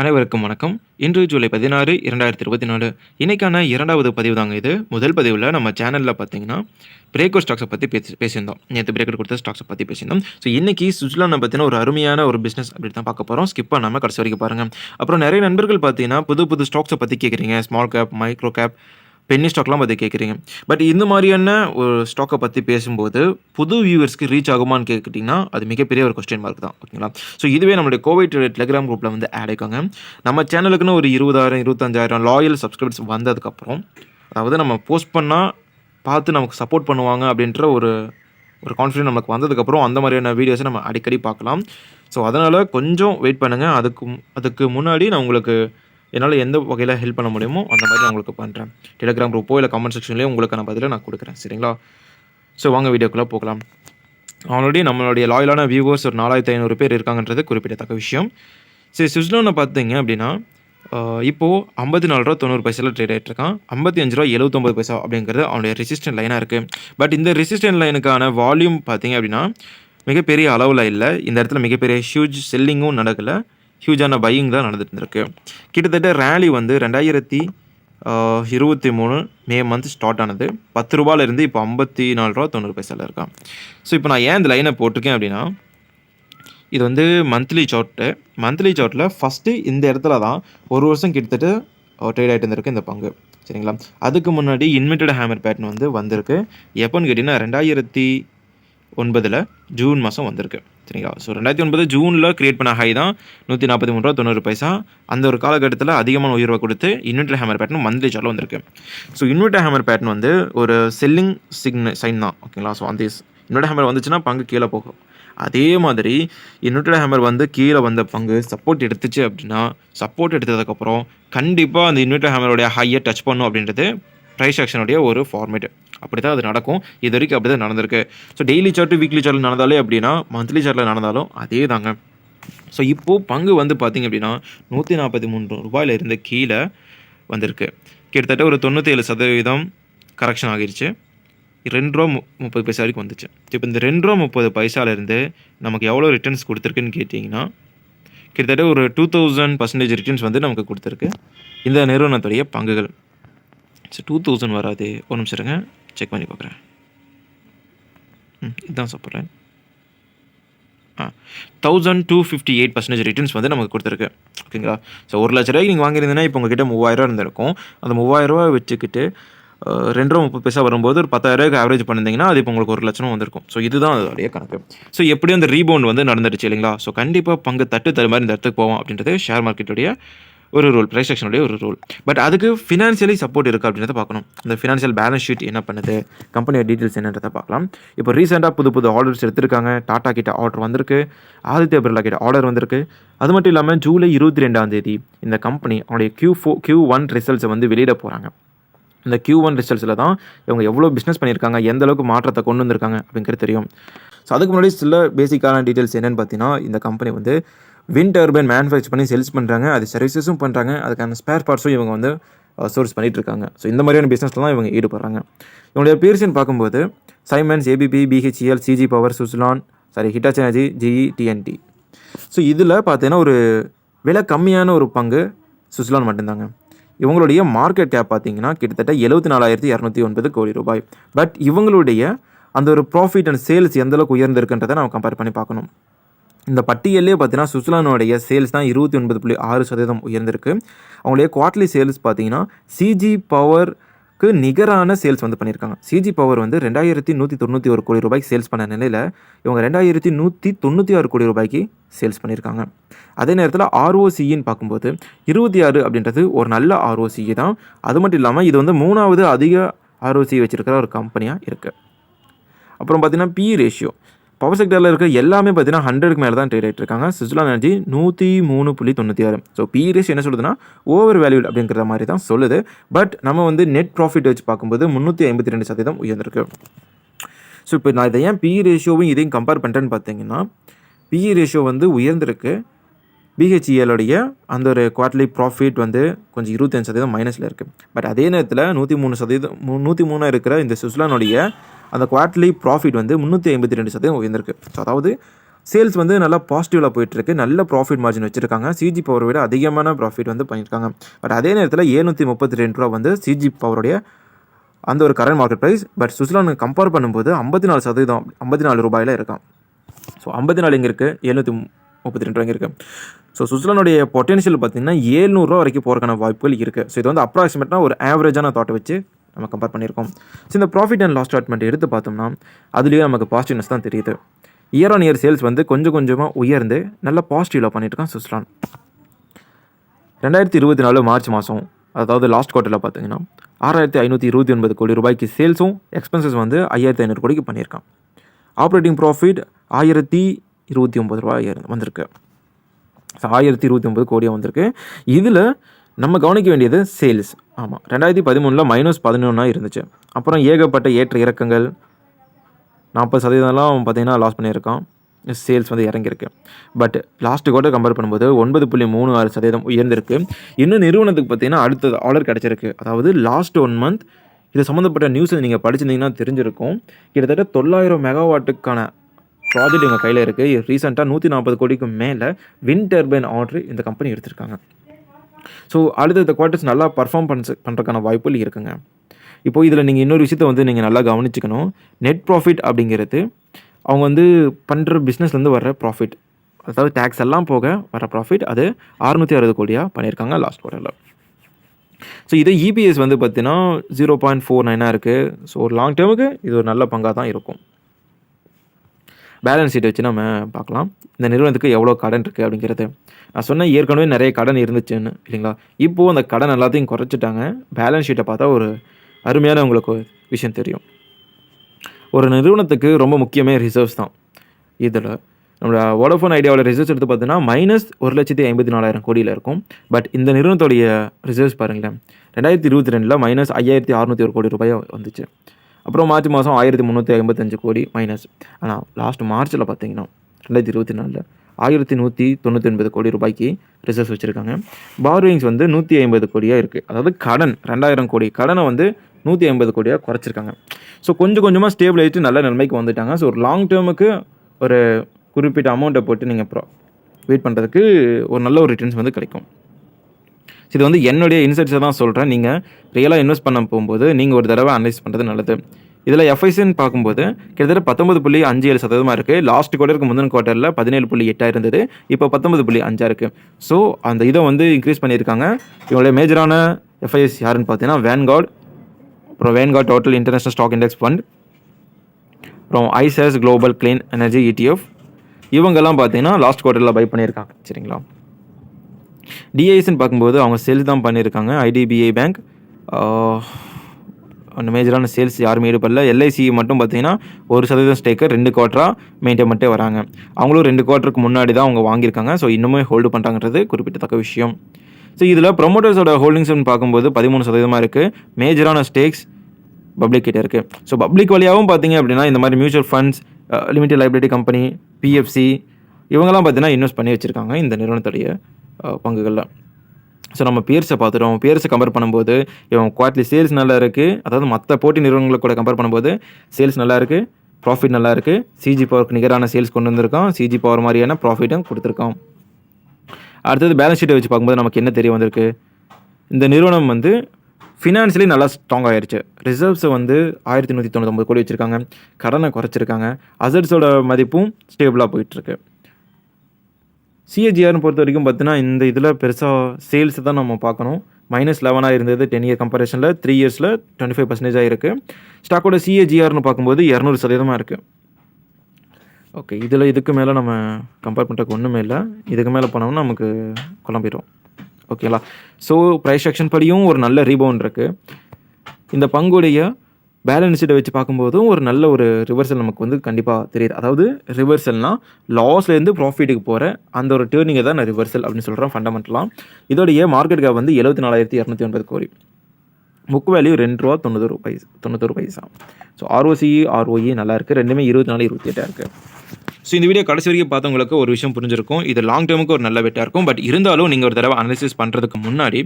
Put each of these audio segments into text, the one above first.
அனைவருக்கும் வணக்கம். இன்று ஜூலை பதினாறு இரண்டாயிரத்தி இருபத்தி நாலு இன்றைக்கான இரண்டாவது பதிவு தாங்க இது. முதல் பதிவில் நம்ம சேனலில் பார்த்தீங்கன்னா பிரேக்கோ ஸ்டாக்ஸை பற்றி பேசி பேசியிருந்தோம். நேற்று பிரேக்கர் கொடுத்த ஸ்டாக்ஸை பற்றி பேசியிருந்தோம். ஸோ இன்றைக்கி சுவிட்சர்லாண்டை பற்றின ஒரு அருமையான ஒரு பிஸ்னஸ் அப்படி தான் பார்க்க போகிறோம் ஸ்கிப் பண்ணாமல் கடைசி வரைக்கும் பாருங்கள் அப்புறம் நிறைய நண்பர்கள் பார்த்தீங்கன்னா புது புது ஸ்டாக்ஸை பற்றி கேட்குறீங்க small cap micro cap penny ஸ்டாக்லாம் பற்றி கேட்குறீங்க பட் இந்த மாதிரியான ஒரு ஸ்டாக்கை பற்றி பேசும்போது புது வியூவர்ஸ்க்கு ரீச் ஆகுமான்னு கேட்டுக்கிட்டிங்கன்னா அது மிகப்பெரிய ஒரு கொஸ்டின் மார்க் தான். ஓகேங்களா ஸோ இதுவே நம்மளுடைய கோவிட் டெலிகிராம் குரூப்பில் வந்து ஆட் ஆயிக்கோங்க. நம்ம சேனலுக்குன்னு ஒரு இருபதாயிரம் இருபத்தஞ்சாயிரம் லாயல் சப்ஸ்கிரைபர்ஸ் வந்ததுக்கப்புறம் அதாவது நம்ம போஸ்ட் பண்ணால் பார்த்து நமக்கு சப்போர்ட் பண்ணுவாங்க அப்படின்ற ஒரு ஒரு கான்ஃபிடென்ட் நமக்கு வந்ததுக்கப்புறம் அந்த மாதிரியான வீடியோஸை நம்ம அடிக்கடி பார்க்கலாம். ஸோ அதனால் கொஞ்சம் வெயிட் பண்ணுங்கள் அதுக்கு அதுக்கு முன்னாடி நான் உங்களுக்கு என்னால் எந்த வகையில் ஹெல்ப் பண்ண முடியுமோ அந்த மாதிரி நான் உங்களுக்கு பண்ணுறேன் டெலிகிராம் குரூப்போ இல்லை கமெண்ட் செக்ஷன்லேயே உங்களுக்கு நான் பதிலாக நான் கொடுக்குறேன். சரிங்களா? ஸோ வாங்க வீடியோக்குள்ளே போகலாம். ஆல்ரெடி நம்மளுடைய லாயலான வியூவர்ஸ் ஒரு நாலாயிரத்தி ஐநூறு பேர் இருக்காங்கன்றது குறிப்பிடத்தக்க விஷயம். சரி சுவிட்சர்லாண்டில் பார்த்தீங்க அப்படின்னா இப்போது ஐம்பத்தி நாலு ரூபா தொண்ணூறு பைசாவில் ட்ரேட் ஆகிட்டு இருக்கான். ஐம்பத்தி அஞ்சு ரூபா எழுபத்தொம்பது பைசா அப்படிங்கிறது அவனுடைய ரெசிஸ்டன்ட் லைனாக இருக்குது பட் இந்த ரெசிஸ்டன்ட் லைனுக்கான வால்யூம் பார்த்தீங்க அப்படின்னா மிகப்பெரிய அளவில் இல்லை. இந்த இடத்துல மிகப்பெரிய ஹியூஜ் செல்லிங்கும் நடக்கலை. ஹியூஜான பையிங் தான் நடந்துட்டு இருந்திருக்கு கிட்டத்தட்ட ரேலி வந்து ரெண்டாயிரத்தி இருபத்தி மூணு மே மந்த் ஸ்டார்ட் ஆனது. பத்து ரூபாயிலேருந்து இப்போ ஐம்பத்தி நாலு ரூபா தொண்ணூறு பைசாவில் இருக்கான் ஸோ இப்போ நான் ஏன் இந்த லைனை போட்டிருக்கேன் அப்படின்னா இது வந்து மந்த்லி சார்ட்டு மந்த்லி சார்ட்டில் ஃபஸ்ட்டு இந்த இடத்துல தான் ஒரு வருஷம் கிட்டத்தட்ட ட்ரேட் ஆகிட்டு இருந்திருக்கு இந்த பங்கு. சரிங்களா? அதுக்கு முன்னாடி இன்வெர்டட் ஹேமர் பேட்டன் வந்து வந்திருக்கு. எப்போன்னு கேட்டிங்கன்னா ரெண்டாயிரத்தி ஒன்பதில் ஜூன் மாதம் வந்திருக்கு. சரிங்களா ஸோ ரெண்டாயிரத்தி ஒன்பது ஜூனில் கிரியேட் பண்ண ஹை தான். நூற்றி நாற்பத்தி மூணு ரூபா தொண்ணூறு பைசா. அந்த ஒரு காலகட்டத்தில் அதிகமான உயர்வை கொடுத்து இன்வெர்டர் ஹேமர் பேட்டர்ன் மந்த்லி சார்ட்டில் வந்திருக்கு. ஸோ இன்வெர்டர் ஹேமர் பேட்டர்ன் வந்து ஒரு செல்லிங் சிக்ன சைன் தான். ஓகேங்களா ஸோ அந்த இன்வெர்டர் ஹேமர் வந்துச்சுன்னா பங்கு கீழே போகும். அதே மாதிரி இன்வெர்டர் ஹேமர் வந்து கீழே வந்த பங்கு சப்போர்ட் எடுத்துச்சு அப்படின்னா சப்போர்ட் எடுத்ததுக்கப்புறம் கண்டிப்பாக அந்த இன்வெர்டர் ஹேமருடைய ஹையை டச் பண்ணும் அப்படின்றது ப்ரைஸ் ஒரு ஃபார்மேட் அப்படி தான் அது நடக்கும். இது வரைக்கும் அப்படி தான் நடந்திருக்கு ஸோ டெய்லி சார்ட்டு வீக்லி சார்ட்டில் நடந்தாலே அப்படின்னா மந்த்லி சார்ட்டில் நடந்தாலும் அதே தாங்க ஸோ இப்போது பங்கு வந்து பார்த்திங்க அப்படின்னா நூற்றி நாற்பத்தி மூணு ரூபாயில இருந்து கீழே வந்திருக்கு. கிட்டத்தட்ட ஒரு தொண்ணூற்றி ஏழு சதவீதம் கரெக்ஷன் ஆகிருச்சு. ரெண்டு ரூபா மு முப்பது பைசா வரைக்கும் வந்துச்சு. இப்போ இந்த ரெண்டு ரூபா முப்பது பைசாலேருந்து நமக்கு எவ்வளோ ரிட்டர்ன்ஸ் கொடுத்துருக்குன்னு கேட்டிங்கன்னா கிட்டத்தட்ட ஒரு டூ தௌசண்ட் பர்சன்டேஜ் ரிட்டர்ன்ஸ் வந்து நமக்கு கொடுத்துருக்கு. இந்த நிறுவனத்துடைய பங்குகள். ஸோ டூ தௌசண்ட் வராது. ஒரு நிமிஷம் இருங்க. செக் பண்ணி பார்க்குறேன் ம் இதுதான் சாப்பிட்றேன். ஆ thousand two fifty eight percentage returns வந்து நமக்கு கொடுத்துருக்கு. ஓகேங்களா? ஸோ ஒரு லட்ச ரூபாய்க்கு நீங்கள் வாங்கியிருந்தீங்கன்னா இப்போ உங்ககிட்ட மூவாயிரம் இருந்திருக்கும். அந்த மூவாயிரரூவா வச்சுக்கிட்டு ரெண்டு ரூபா முப்பது பைசா வரும்போது ஒரு பத்தாயிரரூவாய்க்கு ஆவரேஜ் பண்ணியிருந்தீங்கன்னா அது இப்போ உங்களுக்கு ஒரு லட்சம் வந்திருக்கும். ஸோ இதுதான் அதோடைய கணக்கு. ஸோ எப்படியும் அந்த ரீபவுண்ட் வந்து நடந்துருச்சு இல்லைங்களா? ஸோ கண்டிப்பாக பங்கு தட்டு தரு மாதிரி இந்த இடத்துக்கு போவோம் அப்படின்றது ஷேர் மார்க்கெட்டுடைய ஒரு ரூல் ப்ரைஸ் செக்ஷனுடைய ஒரு ரூல் பட் அதுக்கு ஃபினான்ஷியலி சப்போர்ட் இருக்குது அப்படின்றத பார்க்கணும். இந்த ஃபினான்ஷியல் பேலன்ஸ் ஷீட் என்ன பண்ணுது? கம்பெனியோட டீட்டெயில்ஸ் என்னன்றதை பார்க்கலாம். இப்போ ரீசெண்டாக புது புது ஆர்டர்ஸ் எடுத்திருக்காங்க. டாடா கிட்ட ஆர்டர் வந்திருக்கு. ஆதித்ய பிர்லா கிட்ட ஆர்டர் வந்திருக்கு. அது மட்டும் இல்லாமல் ஜூலை இருபத்தி ரெண்டாம் தேதி இந்த கம்பெனி அவங்களுடைய கியூ ஃபோ கியூ ஒன் ரிசல்ட்ஸை வந்து வெளியிட போகிறாங்க இந்த கியூ ஒன் ரிசல்ட்ஸில் தான் இவங்க எவ்வளோ பிஸ்னஸ் பண்ணியிருக்காங்க? எந்த அளவுக்கு மாற்றத்தை கொண்டு வந்திருக்காங்க? அப்படிங்கிறது தெரியும். ஸோ அதுக்கு முன்னாடி சில பேசிக்கான டீட்டெயில்ஸ் என்னென்னு பார்த்தீங்கன்னா இந்த கம்பெனி வந்து வின் டர்பைன் மேனுஃபேக்சர் பண்ணி சேல்ஸ் பண்ணுறாங்க அது சர்வீசஸும் பண்ணுறாங்க அதுக்கான ஸ்பேர் பார்ட்ஸும் இவங்க வந்து uh, சோர்ஸ் பண்ணிகிட்டு இருக்காங்க. ஸோ இந்த மாதிரியான பிஸ்னஸ்லாம் இவங்க ஈடுபடுறாங்க. இவங்களுடைய பேர்ஸ்னு பார்க்கும்போது Siemens ABB BHEL CG power Suzlon sorry Hitachi energy GE TNT so இதில் பார்த்தீங்கன்னா ஒரு விலை கம்மியான ஒரு பங்கு சுஸ்லான் மட்டும்தாங்க. இவங்களுடைய மார்க்கெட் கேப் பார்த்தீங்கன்னா கிட்டத்தட்ட எழுபத்தி நாலாயிரத்தி இரநூத்தி ஒன்பது கோடி ரூபாய். பட் இவங்களுடைய அந்த ஒரு ப்ராஃபிட் அண்ட் சேல்ஸ் எந்தளவுக்கு உயர்ந்திருக்குன்றதை நம்ம கம்பேர் பண்ணி பார்க்கணும். இந்த பட்டியலே பார்த்தீங்கன்னா சுவிட்சர்லாண்டோடைய சேல்ஸ் தான் இருபத்தி ஒன்பது புள்ளி ஆறு சதவீதம் உயர்ந்திருக்கு. அவங்களுடைய குவார்ட்லி சேல்ஸ் பார்த்தீங்கன்னா சிஜி பவருக்கு நிகரான சேல்ஸ் வந்து பண்ணியிருக்காங்க. சிஜி பவர் வந்து ரெண்டாயிரத்தி நூற்றி தொண்ணூற்றி ஒரு கோடி ரூபாய்க்கு சேல்ஸ் பண்ண நிலையில் இவங்க ரெண்டாயிரத்தி நூற்றி தொண்ணூற்றி ஆறு கோடி ரூபாய்க்கு சேல்ஸ் பண்ணியிருக்காங்க. அதே நேரத்தில் ஆர்ஓசின்னு பார்க்கும்போது இருபத்தி ஆறு அப்படின்றது ஒரு நல்ல ஆர்ஓசி தான். அது மட்டும் இல்லாமல் இது வந்து மூணாவது அதிக ஆர்ஓசி வச்சுருக்கிற ஒரு கம்பெனியாக இருக்குது அப்புறம் பார்த்தீங்கன்னா பி ரேஷியோ பவர் செக்டரில் இருக்க எல்லாமே பார்த்தீங்கன்னா ஹண்ட்ரடுக்கு மேலே தான் ட்ரேட் ஆகிட்டு இருக்காங்க. சுவிட்சர்லாந்து எனர்ஜி நூற்றி மூணு புள்ளி தொண்ணூற்றி ஆறு. ஸோ பிஇரேஸ் என்ன சொல்லுதுன்னா ஓவர் வேல்யூட் அப்படிங்கிற மாதிரி தான் சொல்லுது. பட் நம்ம வந்து நெட் ப்ராஃபிட் வச்சு பார்க்கும்போது முந்நூற்றி ஐம்பத்தி ரெண்டு சதவீதம் உயர்ந்திருக்கு. ஸோ இப்போ நான் இதை ஏன் பிஇ ரேஷியோவும் இதையும் கம்பேர் பண்ணுறேன்னு பார்த்தீங்கன்னா பிஇ ரேஷியோ வந்து உயர்ந்திருக்கு. பிஹெச்இஎலுடைய அந்த ஒரு குவார்ட்லி ப்ராஃபிட் வந்து கொஞ்சம் இருபத்தஞ்சு சதவீதம் மைனஸில் இருக்குது பட் அதே நேரத்தில் நூற்றி மூணு சதவீதம் நூற்றி மூணு இருக்கிற இந்த சுஸ்லானுடைய அந்த குவார்ட்லி ப்ராஃபிட் வந்து முந்நூற்றி ஐம்பத்தி ரெண்டு சதவீதம் உயர்ந்திருக்கு. ஸோ அதாவது சேல்ஸ் வந்து நல்லா பாசிட்டிவில் போயிட்டுருக்கு. நல்ல ப்ராஃபிட் மார்ஜின் வச்சுருக்காங்க. சிஜி பவர் விட அதிகமான ப்ராஃபிட் வந்து பண்ணியிருக்காங்க. பட் அதே நேரத்தில் ஏழ்நூற்றி முப்பத்தி ரெண்டு ரூபா வந்து சிஜி பவருடைய அந்த ஒரு current market price but Switzerland compare பண்ணும்போது ஐம்பத்தி நாலு சதவீதம் ஐம்பத்தி நாலு ரூபாயில் இருக்கான் ஸோ ஐம்பத்தி நாலு இங்கே இருக்குது எழுநூற்றி முப்பத்தி ரெண்டு ரூபா இங்கே இருக்குது ஸோ சுவிட்சர்லாண்டுடைய பொட்டென்ஷியல் பார்த்தீங்கன்னா ஏழ்நூறுரூவா வரைக்கும் போகிறக்கான வாய்ப்புகள் இருக்குது ஸோ இது வந்து அப்ராக்சிமேட்டாக ஒரு ஆவரேஜான தாட்டை வச்சு நம்ம கம்பேர் பண்ணியிருக்கோம். ஸோ இந்த ப்ராஃபிட் அண்ட் லாஸ் ஸ்டாட்மெண்ட் எடுத்து பார்த்தோம்னா அதுலேயே நமக்கு பாசிட்டிவ்னஸ் தான் தெரியுது. இயர் ஆன் இயர் சேல்ஸ் வந்து கொஞ்சம் கொஞ்சமாக உயர்ந்து நல்ல பாசிட்டிவில் பண்ணியிருக்கான் சுஸ்லான். ரெண்டாயிரத்தி இருபத்தி நாலு மார்ச் மாதம் அதாவது லாஸ்ட் குவார்ட்டரில் பார்த்தீங்கன்னா ஆறாயிரத்தி ஐநூற்றி இருபத்தி ஒன்பது கோடி ரூபாய்க்கு சேல்ஸும் எக்ஸ்பென்சஸ் வந்து ஐயாயிரத்தி ஐநூறு கோடிக்கு பண்ணியிருக்கான். ஆப்ரேட்டிங் ப்ராஃபிட் ஆயிரத்தி இருபத்தி ஒம்பது ரூபாய் வந்திருக்கு. ஸோ ஆயிரத்தி இருபத்தி ஒம்பது கோடியாக வந்திருக்கு. இதில் நம்ம கவனிக்க வேண்டியது சேல்ஸ் ஆமாம் ரெண்டாயிரத்தி பதிமூணில் மைனஸ் பதினொன்றா இருந்துச்சு. அப்புறம் ஏகப்பட்ட ஏற்ற இறக்கங்கள். நாற்பது சதவீதம்லாம் பார்த்திங்கன்னா லாஸ் பண்ணியிருக்கான் சேல்ஸ் வந்து இறங்கியிருக்கு. பட் லாஸ்ட்டு கூட கம்பேர் பண்ணும்போது ஒன்பது புள்ளி மூணு ஆறு சதவீதம் உயர்ந்திருக்கு. இன்னும் நிறுவனத்துக்கு பார்த்தீங்கன்னா அடுத்தது ஆர்டர் கிடச்சிருக்கு. அதாவது லாஸ்ட் ஒன் மந்த் இது சம்மந்தப்பட்ட நியூஸை நீங்கள் படிச்சிருந்தீங்கன்னா தெரிஞ்சிருக்கும். கிட்டத்தட்ட தொள்ளாயிரம் மெகாவாட்டுக்கான ப்ராஜெக்ட் எங்கள் கையில் இருக்குது ரீசெண்டாக நூற்றி நாற்பது கோடிக்கு மேலே வின் டர்பைன் ஆர்டர் இந்த கம்பெனி எடுத்திருக்காங்க. ஸோ அடுத்தடுத்த குவார்ட்டர்ஸ் நல்லா பர்ஃபார்ம் பண்ண பண்ணுறதுக்கான வாய்ப்புகள் இருக்குங்க. இப்போ இதில் நீங்கள் இன்னொரு விஷயத்த வந்து நீங்கள் நல்லா கவனிச்சுக்கணும். நெட் ப்ராஃபிட் அப்படிங்கிறது அவங்க வந்து பண்ணுற பிஸ்னஸ்லேருந்து வர்ற ப்ராஃபிட் அதாவது டேக்ஸ் எல்லாம் போக வர ப்ராஃபிட் அது அறுநூற்றி அறுபது கோடியாக பண்ணியிருக்காங்க லாஸ்ட் குவார்ட்டரில் ஸோ இதே இபிஎஸ் வந்து பார்த்தீங்கன்னா ஜீரோ பாயிண்ட் ஃபோர் நைனாக இருக்குது ஸோ ஒரு லாங் டேர்முக்கு இது ஒரு நல்ல பங்காக தான் இருக்கும். பேலன்ஸ் ஷீட் வச்சு நம்ம பார்க்கலாம். இந்த நிறுவனத்துக்கு எவ்வளோ கடன் இருக்குது அப்படிங்கிறது. நான் சொன்னேன் ஏற்கனவே நிறைய கடன் இருந்துச்சுன்னு இல்லைங்களா? இப்போது அந்த கடன் எல்லாத்தையும் குறைச்சிட்டாங்க. பேலன்ஸ் ஷீட்டை பார்த்தா ஒரு அருமையான உங்களுக்கு விஷயம் தெரியும். ஒரு நிறுவனத்துக்கு ரொம்ப முக்கியமே ரிசர்வ்ஸ் தான். இதில் நம்மளோட வோடஃபோன் ஐடியாவோட ரிசர்வ்ஸ் எடுத்து பார்த்தீங்கன்னா மைனஸ் ஒரு லட்சத்தி ஐம்பத்தி நாலாயிரம் கோடியில் இருக்கும். பட் இந்த நிறுவனத்துடைய ரிசர்வ்ஸ் பாருங்களேன். ரெண்டாயிரத்தி இருபத்தி ரெண்டில் மைனஸ் ஐயாயிரத்தி அறநூற்றி ஒரு கோடி ரூபாய் வந்துச்சு. அப்புறம் மார்ச் மாதம் ஆயிரத்தி முந்நூற்றி ஐம்பத்தஞ்சு கோடி மைனஸ் ஆனால் லாஸ்ட் மார்ச்சில் பார்த்தீங்கன்னா ரெண்டாயிரத்தி இருபத்தி நாலில் ஆயிரத்தி நூற்றி தொண்ணூற்றி ஒன்பது கோடி ரூபாய்க்கு ரிசர்வ்ஸ் வச்சுருக்காங்க. பாரோயிங்ஸ் வந்து நூற்றி ஐம்பது கோடியாக இருக்குது அதாவது கடன் ரெண்டாயிரம் கோடி. கடனை வந்து நூற்றி ஐம்பது கோடியாக குறைச்சிருக்காங்க. ஸோ கொஞ்சம் கொஞ்சமாக ஸ்டேபிள் ஆகிட்டு நல்ல நிலைமைக்கு வந்துட்டாங்க. ஸோ ஒரு லாங் டேர்முக்கு ஒரு குறிப்பிட்ட அமௌண்ட்டை போட்டு நீங்கள் ப்ரா வெயிட் பண்ணுறதுக்கு ஒரு நல்ல ஒரு ரிட்டர்ன்ஸ் வந்து கிடைக்கும். இது வந்து என்னுடைய இன்சைட்ஸை தான் சொல்கிறேன் நீங்கள் ரியலாக இன்வெஸ்ட் பண்ண போகும்போது நீங்கள் ஒரு தடவை அனலைஸ் பண்ணுறது நல்லது. இதில் எஃப்ஐசின்னு பார்க்கும்போது கிட்டத்தட்ட பத்தொன்பது புள்ளி அஞ்சு ஏழு சதவீதமாக இருக்குது லாஸ்ட் குவார்ட்டருக்கு முந்தின குவார்ட்டரில் பதினேழு புள்ளி எட்டாக இருந்தது. இப்போ பத்தொன்பது புள்ளி அஞ்சாக இருக்குது ஸோ அந்த இதை வந்து இன்க்ரீஸ் பண்ணியிருக்காங்க. இவங்களுடைய மேஜரான எஃப்ஐஎஸ் யாருன்னு பார்த்தீங்கன்னா வேன்கார்ட் அப்புறம் Vanguard total international stock index fund அப்புறம் ஐசஸ் குளோபல் க்ளீன் எனர்ஜி இடிஎஃப் இவங்கெல்லாம் பார்த்தீங்கன்னா லாஸ்ட் குவார்ட்டரில் பை பண்ணியிருக்காங்க. சரிங்களா? டிஐஎஸ்ன்னு பார்க்கும்போது அவங்க சேல்ஸ் தான் பண்ணியிருக்காங்க. ஐடிபிஐ பேங்க் அந்த மேஜரான சேல்ஸ் யாருமே ஈடுபடல. எல்ஐசி மட்டும் பார்த்தீங்கன்னா ஒரு சதவீதம் ஸ்டேக்கர் ரெண்டு குவார்ட்டராக மெயின்டைன் பண்ணிட்டே வராங்க. அவங்களும் ரெண்டு குவார்ட்டருக்கு முன்னாடி தான் அவங்க வாங்கியிருக்காங்க. ஸோ இன்னுமே ஹோல்டு பண்ணுறாங்கிறது குறிப்பிடத்தக்க விஷயம். ஸோ இதில் ப்ரொமோட்டர்ஸோட ஹோல்டிங்ஸ்னு பார்க்கும்போது பதிமூணு சதவீதமாக இருக்குது மேஜரான ஸ்டேக்ஸ் பப்ளிக் கிட்டே இருக்குது ஸோ பப்ளிக் வழியாகவும் பார்த்தீங்க அப்படின்னா இந்த மாதிரி mutual funds limited liability company PFC இவங்கெல்லாம் பார்த்தீங்கன்னா இன்வெஸ்ட் பண்ணி வச்சுருக்காங்க இந்த நிறுவனத்துடைய பங்குகளில். ஸோ நம்ம பியர்ஸை பார்த்துட்டோம். பியர்ஸை கம்பேர் பண்ணும்போது இவன் குவார்ட்லி சேல்ஸ் நல்லா இருக்குது அதாவது மற்ற போட்டி நிறுவனங்களை கூட கம்பேர் பண்ணும்போது சேல்ஸ் நல்லா இருக்குது ப்ராஃபிட் நல்லா இருக்குது சிஜி பவருக்கு நிகரான சேல்ஸ் கொண்டு வந்திருக்கோம் சிஜி பவர் மாதிரியான ப்ராஃபிட்டும் கொடுத்துருக்கோம் அடுத்தது பேலன்ஸ் ஷீட்டை வச்சு பார்க்கும்போது நமக்கு என்ன தெரிய வந்திருக்கு? இந்த நிறுவனம் வந்து ஃபினான்ஷியலி நல்லா ஸ்ட்ராங் ஆயிருச்சு. ரிசர்வ்ஸை வந்து ஆயிரத்தி நூற்றி தொண்ணூத்தொம்பது கோடி வச்சுருக்காங்க. கடனை குறைச்சிருக்காங்க. அசட்ஸோட மதிப்பும் ஸ்டேபிளாக போயிட்டுருக்கு சிஏஜிஆர்னு பொறுத்த வரைக்கும் பார்த்தீங்கன்னா இந்த இதில் பெருசாக சேல்ஸை தான் நம்ம பார்க்கணும். மைனஸ் லெவனாக இருந்தது டென் இயர் கம்பேரிஷனில் த்ரீ இயர்ஸில் டுவெண்ட்டி ஃபைவ் பர்சன்டேஜாக இருக்குது ஸ்டாக்கோட சிஏஜிஆர்னு பார்க்கும்போது இரநூறு சதவீதமாக இருக்குது ஓகே இதில் இதுக்கு மேலே நம்ம கம்பேர் பண்ணுறதுக்கு ஒன்றுமே இல்லை. இதுக்கு மேலே போனோம்னா நமக்கு குழம்பிடும் ஓகேங்களா ஸோ ப்ரைஸ் செக்ஷன் படியும் ஒரு நல்ல ரீபவுண்ட் இருக்குது இந்த பங்குடைய பேலன்ஸ் ஷீட்டை வச்சு பார்க்கும்போதும் ஒரு நல்ல ஒரு ரிவர்சல் நமக்கு வந்து கண்டிப்பாக தெரியுது. அதாவது ரிவர்சல்னால் லாஸ்லேருந்து ப்ராஃபிட்டுக்கு போகிற அந்த ஒரு டேர்னிங்கை தான் நான் ரிவர்சல் அப்படின்னு சொல்கிறேன் ஃபண்டமெண்டலாக இதோடைய மார்க்கெட் கேப் வந்து எழுபத்தி நாலாயிரத்தி இரநூத்தி ஒன்பது கோடி. புக் வேல்யூ ரெண்டு ரூபா தொண்ணூறு பைசா. தொண்ணூத்தொரு பைசா ஸோ ஆர்ஓசி ஆர்ஓஇ நல்லா இருக்குது ரெண்டுமே இருபத்தி நாலு இருபத்தி எட்டாக இருக்குது ஸோ இந்த வீடியோ கடைசி வரைக்கும் பார்த்தவங்களுக்கு ஒரு விஷயம் புரிஞ்சிருக்கும். இது லாங் டேர்முக்கு ஒரு நல்ல பெட்டாக இருக்கும். பட் இருந்தாலும் நீங்கள் ஒரு தடவை அனலிசிஸ் பண்ணுறதுக்கு முன்னாடி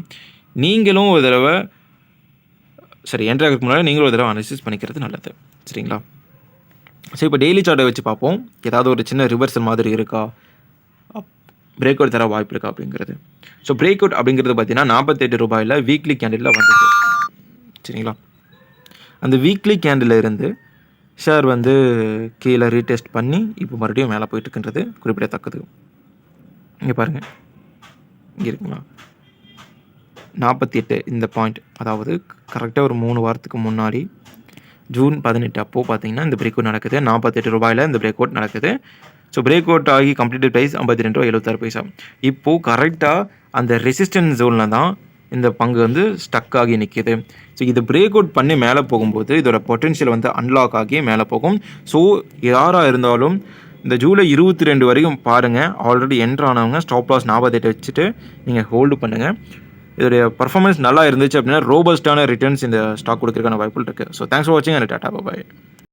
நீங்களும் ஒரு தடவை சரி என்ட்ரி முன்னாடி நீங்களும் ஒரு தடவை அனலிசிஸ் பண்ணிக்கிறது நல்லது. சரிங்களா? சரி இப்போ டெய்லி சார்ட்டை வச்சு பார்ப்போம். ஏதாவது ஒரு சின்ன ரிவர்சல் மாதிரி இருக்கா? பிரேக் அவுட் தர வாய்ப்பு இருக்கா அப்படிங்கிறது. ஸோ பிரேக் அவுட் அப்படிங்கிறது பார்த்தீங்கன்னா நாற்பத்தெட்டு ரூபாயில் வீக்லி கேண்டிலில் வந்துச்சு. சரிங்களா? அந்த வீக்லி கேண்டில் இருந்து ஷேர் வந்து கீழே ரீடெஸ்ட் பண்ணி இப்போ மறுபடியும் மேலே போயிட்டு இருக்கின்றது குறிப்பிடத்தக்கது. இங்கே பாருங்கள் இங்கே இருக்குங்களா? நாற்பத்தி எட்டு இந்த பாயிண்ட் அதாவது கரெக்டாக ஒரு மூணு வாரத்துக்கு முன்னாடி ஜூன் பதினெட்டு அப்போது பார்த்தீங்கன்னா இந்த பிரேக் அவுட் நடக்குது நாற்பத்தெட்டு ரூபாயில் இந்த பிரேக் அவுட் நடக்குது. ஸோ பிரேக் அவுட் ஆகி கம்ப்ளீட்டட் ப்ரைஸ் ஐம்பத்தி ரெண்டு ரூபா எழுபத்தாறு பைசா. இப்போது கரெக்டாக அந்த ரெசிஸ்டன்ஸ் ஜோனில் தான் இந்த பங்கு வந்து ஸ்டக் ஆகி நிற்கிது ஸோ இது பிரேக் அவுட் பண்ணி மேலே போகும்போது இதோட பொட்டென்ஷியல் வந்து அன்லாக் ஆகி மேலே போகும். ஸோ யாராக இருந்தாலும் இந்த ஜூலை இருபத்தி ரெண்டு வரைக்கும் பாருங்கள் ஆல்ரெடி என்ட்ரு ஆனவங்க ஸ்டாப் லாஸ் நாற்பத்தெட்டு வச்சுட்டு நீங்கள் ஹோல்டு பண்ணுங்கள் இதோடைய பர்ஃபார்மன்ஸ் நல்லா இருந்துச்சு அப்படின்னா ரோபஸ்டான ரிட்டர்ன்ஸ் இந்த ஸ்டாக் கொடுக்கறதுக்கான வாய்ப்புகள் இருக்குது ஸோ தேங்க்ஸ் ஃபார் வாட்சிங் அண்ட் டாட்டா பாய்